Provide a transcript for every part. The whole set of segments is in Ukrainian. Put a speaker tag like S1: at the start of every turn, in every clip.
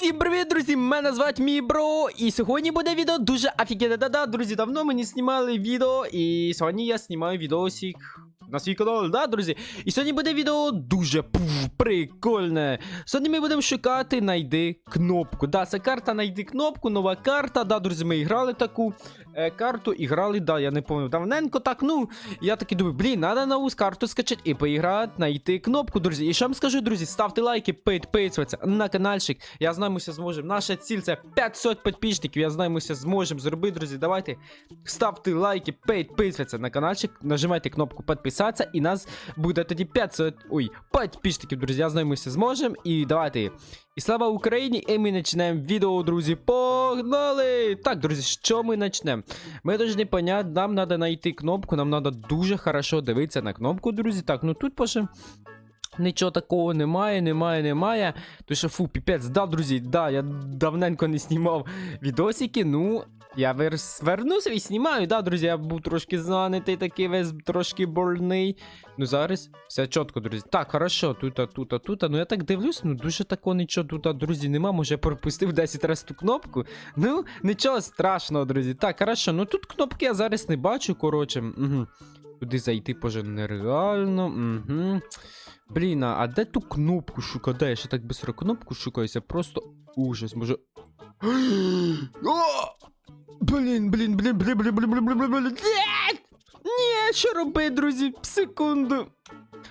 S1: Всім привіт, друзі! Мене звати мій бро, і сьогодні буде відео дуже афігенне. Да-да, друзі, давно ми не знімали відео, і сьогодні я знімаю відосик на свій канал, да, друзі? І сьогодні буде відео дуже пуф, прикольне. Сьогодні ми будемо шукати найди кнопку. Да, це карта найди кнопку, нова карта. Да, друзі, ми грали таку е, карту і грали, да, я не пам'ятаю, давненько так, ну. Я таки думаю, блін, треба нову карту скачати і поіграти, знайти кнопку, друзі. І що вам скажу, друзі, ставте лайки, підписуйтесь на каналчик. Я знаю, ми все зможемо. Наша ціль це 500 підписчиків. Я знаю, ми все зможемо зробити, друзі. Давайте ставте лайки, підписуйтесь на каналчик, нажимайте кнопку підписатися, і нас буде тоді 500, ой, підписчиків, друзі. Я знаю, ми все зможемо. І давайте. І слава Україні! І ми починаємо відео, друзі. Погнали! Так, друзі, що ми почнемо? Ми повинні поняти, нам треба знайти кнопку, нам треба дуже хорошо дивитися на кнопку, друзі. Так, ну тут пише. Нічого такого немає, немає, немає. То що фу, піпець, да, друзі, да, я давненько не знімав відосики, ну. Я вернувся і знімаю, да, друзі, я був трошки занятий, такий весь трошки больний. Ну зараз все чітко, друзі. Так, хорошо, тут, а, тут, а, тут. Ну я так дивлюсь, ну дуже такого нічого тут, друзі, нема. Може я пропустив 10 разів ту кнопку. Ну, нічого страшного, друзі. Так, хорошо, ну тут кнопки я зараз не бачу, коротше. Угу. Туди зайти, поже, нереально. Угу. Блін, а де ту кнопку шукаю? Де я ще так быстро кнопку шукаю? Це просто ужас, може. Блін, блін, блін, блін, блін, блін, блін, блін, блін, блін. Ні, що робити, друзі? Секунду.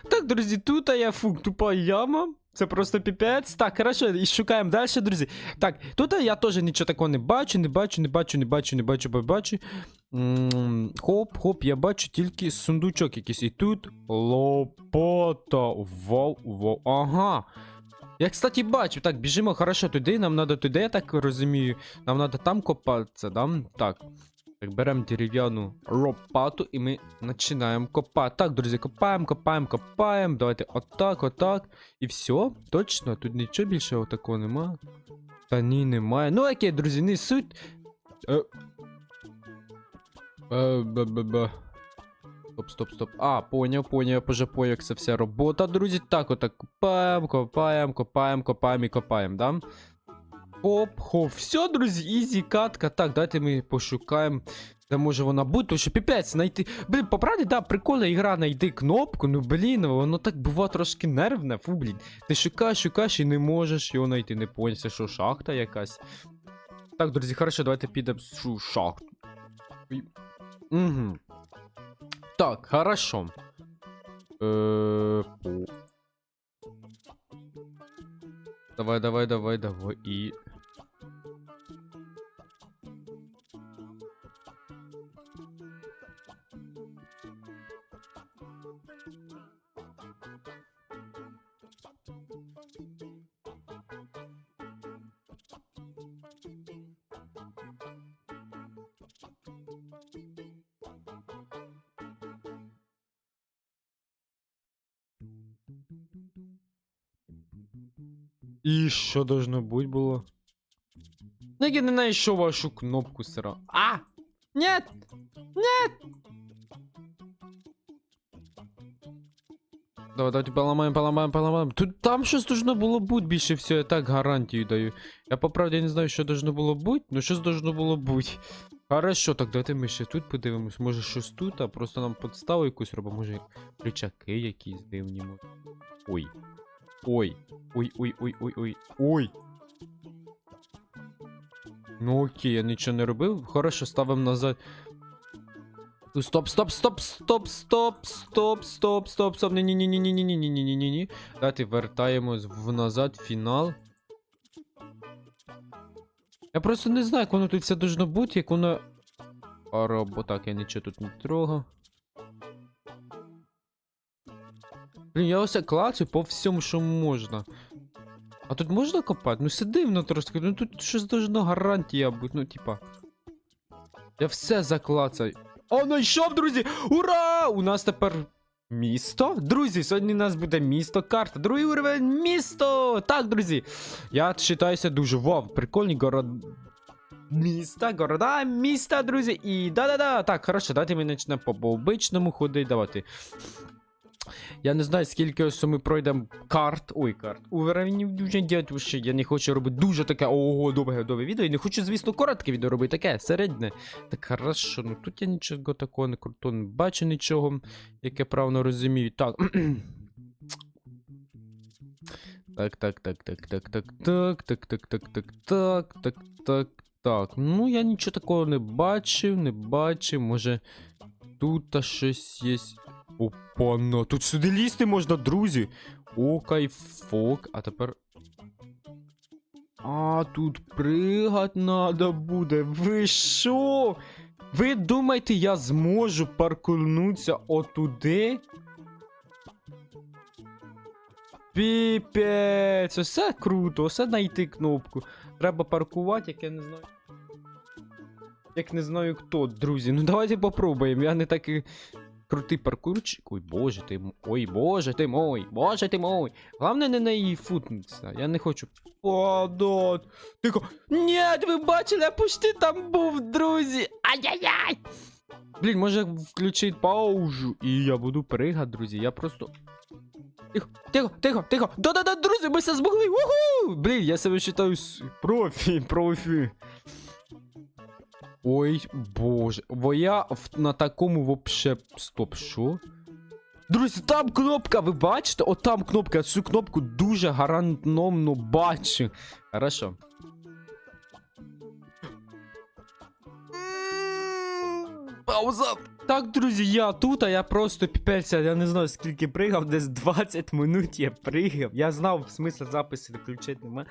S1: Так, друзі, тут а я фук, тупа яма. Це просто піпець. Так, хорошо, і шукаємо далі, друзі. Так, тут я теж нічого такого не бачу, не бачу, не бачу, не бачу, не бачу, не бачу. М, Хоп, хоп, я бачу тільки сундучок якийсь. І тут лопата. Вау, вау. Ага. Я, кстати, бачу. Так, біжимо хорошо туди. Нам треба туди, я так розумію. Нам треба там копатися, да? Так. Так, беремо дерев'яну лопату і ми починаємо копати. Так, друзі, копаємо, копаємо, копаємо. Давайте отак, отак. І все, точно, тут нічого більше такого нема. Та ні, немає. Ну окей, друзі, не суть. Е... Е, бе-бе-бе. Стоп, стоп, стоп. А, поняв, поняв, я поняв, як це вся робота, друзі. Так, отак копаємо, копаємо, копаємо, копаємо і копаємо, да? Хоп, хоп. Все, друзі, ізі катка. Так, давайте ми пошукаємо. Де може вона бути, тому що піпець знайти. Блін, по да, прикольна ігра, знайди кнопку, ну блін, воно так буває трошки нервне, фу, блін. Ти шукаєш, шукаєш і не можеш його знайти, не поняв, це що шахта якась. Так, друзі, хорошо, давайте підемо шахту. Угу. Так, хорошо. Е. Давай, давай, давай, давай. І. І що должно бути було? Ну, я не знайшов вашу кнопку сира. А! Нет! Нет! Давай, давайте поламаємо, поламаємо, поламаємо. Тут там щось должно було бути більше всього, я так гарантію даю. Я по правді не знаю, що должно було бути, ну щось должно було бути. Хорошо, так давайте ми ще тут подивимось. Може щось тут, а просто нам подставу якусь робимо, може кричаки якісь дивні. Ой. Ой. Ой, ой. Ну окей, я нічого не робив. Хорошо, ставимо назад. Ну, Стоп, стоп, стоп, стоп, стоп, стоп, стоп, стоп, стоп. Ні, ні, ні, ні, ні, ні, ні, ні, ні, ні, ні. Давайте вертаємось в назад, фінал. Я просто не знаю, як воно тут все должно бути, як воно. Арабо, так, я нічого тут не трогав. Блін, я ось клацаю по всьому, що можна. А тут можна копати? Ну все дивно трошки. Ну тут щось должно гарантія бути, ну типа. Я все заклацаю. О, знайшов, друзі! Ура! У нас тепер місто. Друзі, сьогодні у нас буде місто, карта. Другий уровень місто! Так, друзі. Я вважаюся дуже вау, прикольні город. Міста, города, міста, друзі. І да-да-да. Так, хорошо, давайте ми почнемо по обичному ходити. Давайте. Я не знаю, скільки ось ми пройдемо карт. Ой, карт. Уровнів дуже дядюші. Я не хочу робити дуже таке ого, довге довге відео. І не хочу, звісно, коротке відео робити, таке, середне. Так хорошо, ну тут я нічого такого не крутого не бачу нічого, яке правильно розумію. Так. Так, так, так, так, так, так, так, так, так, так, так, так, так, так, так. Ну, я нічого такого не бачив, не бачив. Може, тут щось є. Опана, тут сюди лізти можна, друзі. О, кайфок. А тепер. А, тут пригать надо буде. Ви що? Ви думаєте, я зможу паркурнутися отуди? Піпець, все круто, все знайти кнопку. Треба паркувати, як я не знаю. Як не знаю хто, друзі. Ну давайте попробуємо. Я не такий крутий паркурчик. Ой, боже ти м- Ой, боже ти мой, боже ти мой. Головне не на її футнутися. Я не хочу. Падать. Тихо. Ні, ви бачили, я почти там був, друзі. Ай-яй-яй. Блін, може включити паузу, і я буду пригати, друзі. Я просто. Тихо, тихо, тихо, тихо. Да-да-да, друзі, ми все змогли. Уху! Блін, я себе вважаю профі, профі. Ой, боже. Бо я на такому вообще. Стоп, що? Друзі, там кнопка, ви бачите? От там кнопка, я цю кнопку дуже гарантомно бачу. Хорошо. Пауза. Так, друзі, я тут, а я просто піпець, я не знаю скільки пригав, десь 20 минут я пригав. Я знав смисл запису включити нема.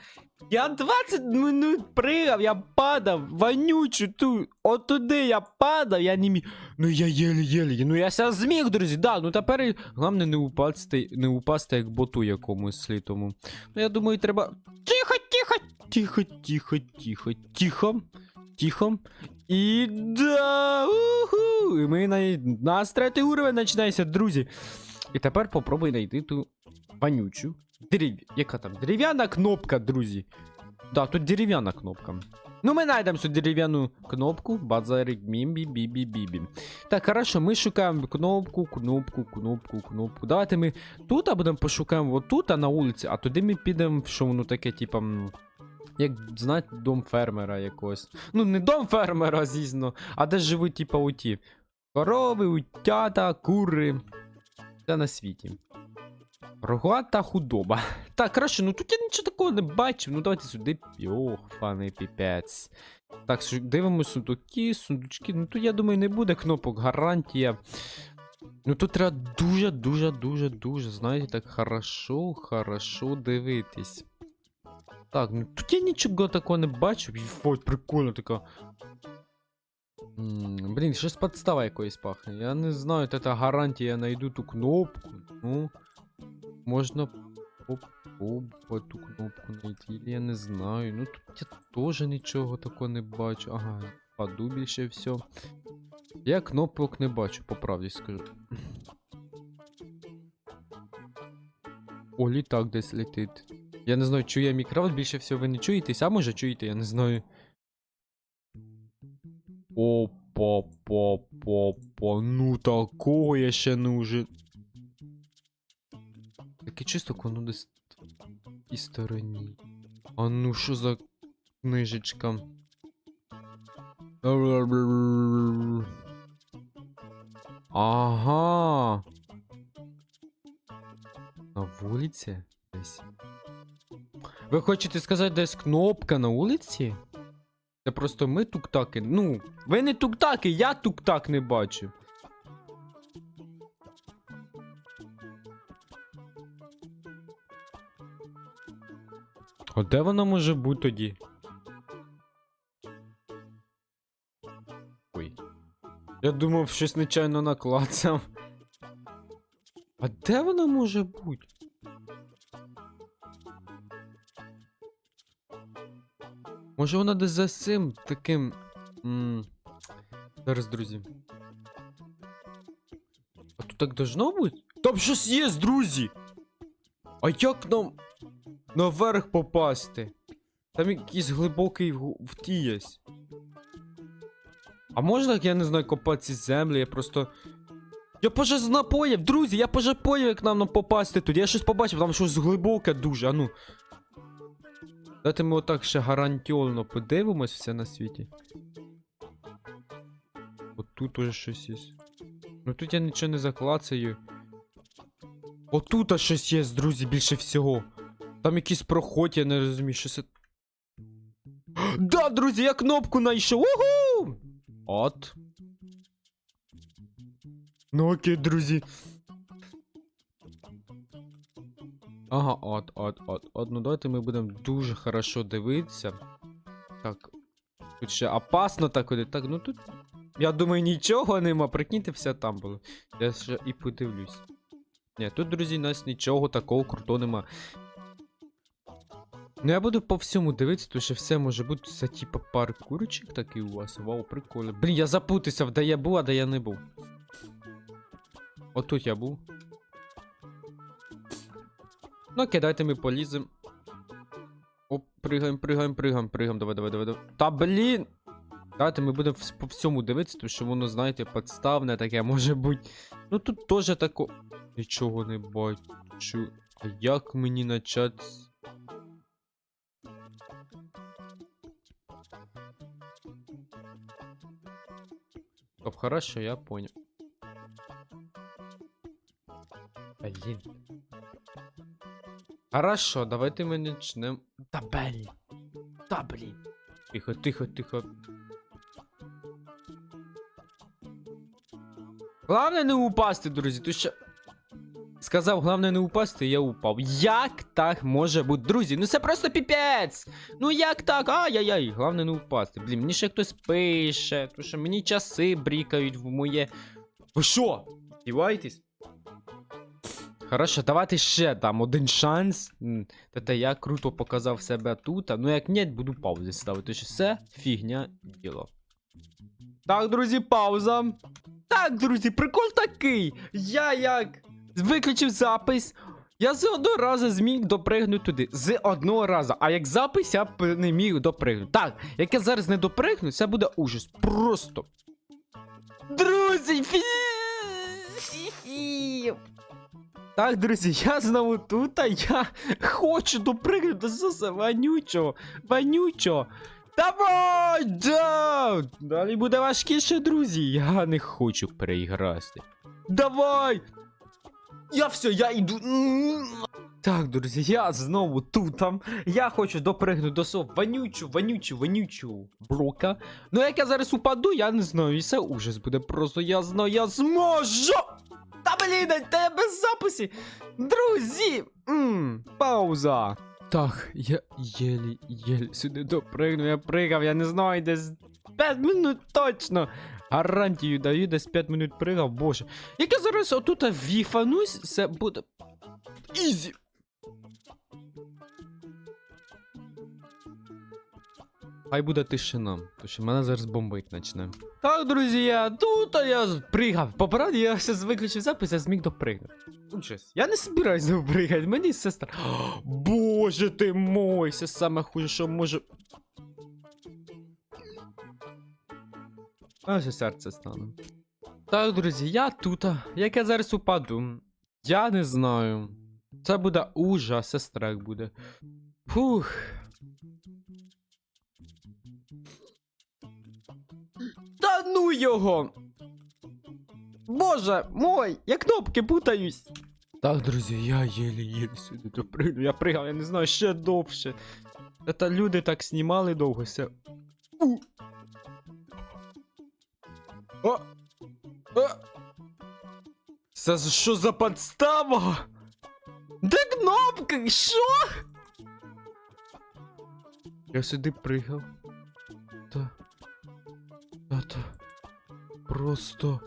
S1: Я 20 минут пригав, я падав, вонючу ту, отуди я падав, я не міг. Ну я єлі-єлі, ну я ся зміг, друзі, да, ну тепер головне не упасти, не упасти як боту якомусь слітому. Ну я думаю, треба. Тихо, тихо, тихо, тихо, тихо, тихо, тихо. І да, уху, і ми на нас третій уровень починається, друзі. І тепер попробуй знайти ту вонючу. Дерев... Яка там? Дерев'яна кнопка, друзі. Да, тут дерев'яна кнопка. Ну, ми знайдемо цю дерев'яну кнопку. Базарик бімбі бібі бібі. Так, хорошо, ми шукаємо кнопку, кнопку, кнопку, кнопку. Давайте ми тут будемо пошукаємо отут, а на вулиці, а туди ми підемо, що воно таке, типа. Як знаєте, дом фермера якогось. Ну, не дом фермера, звісно, а де живуть, типа, оті. Корови, утята, кури. Все на світі. Рогата худоба. Так, краще, ну тут я нічого такого не бачив. Ну давайте сюди. Йох, пане піпець. Так, дивимося сундуки, сундучки. Ну тут, я думаю, не буде кнопок, гарантія. Ну тут треба дуже, дуже, дуже, дуже, знаєте, так хорошо, хорошо дивитись. Так, ну тут я нічого такого не бачив. І Фой, прикольно така. М, Блін, щось подстава якоїсь пахне. Я не знаю, це гарантія, я знайду ту кнопку. Ну, можна попробувати ту кнопку знайти. Я не знаю. Ну тут я теж нічого такого не бачу. Ага, паду більше все. Я кнопок не бачу, по правді скажу. О, літак десь летить. Я не знаю, чує мікрофон, більше всього ви не чуєтесь, а може чуєте, я не знаю. Опа, па, па, па, ну такого я ще не уже. Таке чисто, як воно десь тій стороні. А ну що за книжечка? Ага. На вулиці десь. Ви хочете сказати, десь кнопка на вулиці? Це просто ми туктаки. Ну, ви не туктаки, я туктак не бачу. А де вона може бути тоді? Ой. Я думав, щось нечайно наклацав. А де вона може бути? Може вона десь за цим таким. М Зараз, друзі. А тут так должно бути? Там щось є, друзі! А як нам наверх попасти? Там якийсь глибокий вгу- втієсь. А можна, я не знаю, копати ці землі, я просто. Я поже з напоїв, друзі, я поже поїв, як нам нам попасти тут. Я щось побачив, там щось глибоке дуже, а ну. Дайте ми отак ще гарантіольно подивимось все на світі. От тут уже щось є. Ну тут я нічого не заклацаю. Отут аж щось є, друзі, більше всього. Там якийсь проход, я не розумію, що це. Да, друзі, я кнопку знайшов. Угу! От. Ну окей, друзі. Ага, от, от, от, от. Ну давайте ми будемо дуже хорошо дивитися. Так. Тут ще опасно так ходить. Так, ну тут. Я думаю, нічого нема. Прикиньте, все там було. Я ще і подивлюсь. Ні, тут, друзі, у нас нічого такого крутого нема. Ну я буду по всьому дивитися, тому що все може бути це типа паркурчик такий у вас. Вау, прикольно. Блін, я запутався, де я був, а де я не був. Отут я був. Ну окей, давайте ми поліземо. Оп, пригаємо, пригаємо, пригаємо, пригаємо. Давай, давай, давай, давай. Та блін! Давайте ми будемо по всьому дивитися, тому що воно, знаєте, підставне таке може бути. Ну тут теж тако. Нічого не бачу. А як мені начати? з- Стоп, хорошо, я понял. Блин. Хорошо, давайте ми начнем. Та блін. Та блін. Тихо, тихо, тихо. Главное не упасти, друзі, то що. Сказав, головне не упасти, я упав. Як так може бути? Друзі, ну це просто піпець! Ну як так? Ай-яй-яй, головне не упасти. Блін, мені ще хтось пише, тому що мені часи брікають в моє. Ви що? Співаєтесь? Хорошо, давайте ще дам один шанс. Та я круто показав себе тут. Ну як ні, буду паузи ставити. що все фігня діло. Так, друзі, пауза. Так, друзі, прикол такий. Я як виключив запис. Я з одного разу зміг допригнути туди. З одного разу. А як запис я б не міг допригнути. Так, як я зараз не допригну, це буде ужас. Просто. Друзі, фі... Так, друзі, я знову тут, а я хочу допригнути з усе вонючого, вонючого. Давай! Да! Далі буде важкіше, друзі. Я не хочу переіграти. Давай! Я все, я йду. Так, друзі, я знову тут. там. Я хочу допригнути до свого вонючу, вонючу, вонючу блока. Ну як я зараз упаду, я не знаю. І це ужас буде просто. Я знаю, я зможу! Та блін, без записі! Друзі! М, пауза. Так, я єлі, єлі сюди допригну, я пригав, я не знаю, десь 5 минут точно. Гарантію даю, десь 5 минут пригав, боже. Як я зараз отут віфанусь, це буде. Ізі. Хай буде тишина, тому що мене зараз бомбить почне. Так, друзі, я тут а я пригав. Поправді я все виключив запис, я зміг. Ну, чесно, я не збираюсь допригати, мені сестра. Боже ти мой, це саме хуже, що може. Аж серце стане. Так, друзі, я тут. Як я зараз упаду? Я не знаю. Це буде ужас, це страх буде. Фух. Його! Боже мой, я кнопки путаюсь. Так, друзі, я єлі-єлі сюди допригну. Я пригав, я не знаю, ще довше. Та люди так знімали довго все. У. О! О! Це що за подстава? Де кнопка? Що? Я сюди пригав. Та. Та та. Просто.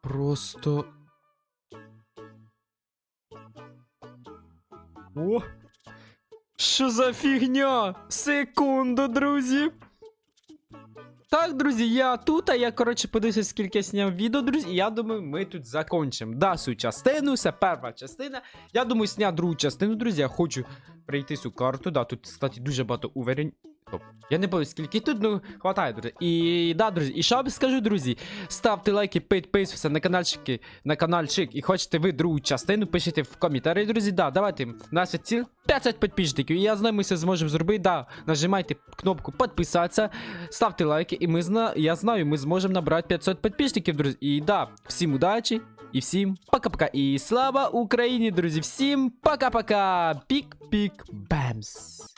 S1: Просто. О! Що за фігня? Секунду, друзі. Так, друзі, я тут, а я, коротше, подивився, скільки я зняв відео, друзі, і я думаю, ми тут закончимо. Да, цю частину, це перша частина. Я думаю, зняв другу частину, друзі, я хочу прийти цю карту. Да, тут, кстати, дуже багато уверень. Стоп. Я не пам'ятаю, скільки тут, ну, хватає, друзі. І да, друзі, і що я скажу, друзі, ставте лайки, підписуйтесь на каналчики, на каналчик, і хочете ви другу частину, пишіть в коментарі, друзі, да, давайте, є ціль 500 підписчиків, і я знаю, ми це зможемо зробити, да, нажимайте кнопку підписатися, ставте лайки, і ми зна, я знаю, ми зможемо набрати 500 підписчиків, друзі, і да, всім удачі, і всім пока-пока, і слава Україні, друзі, всім пока-пока, пік-пік, бемс.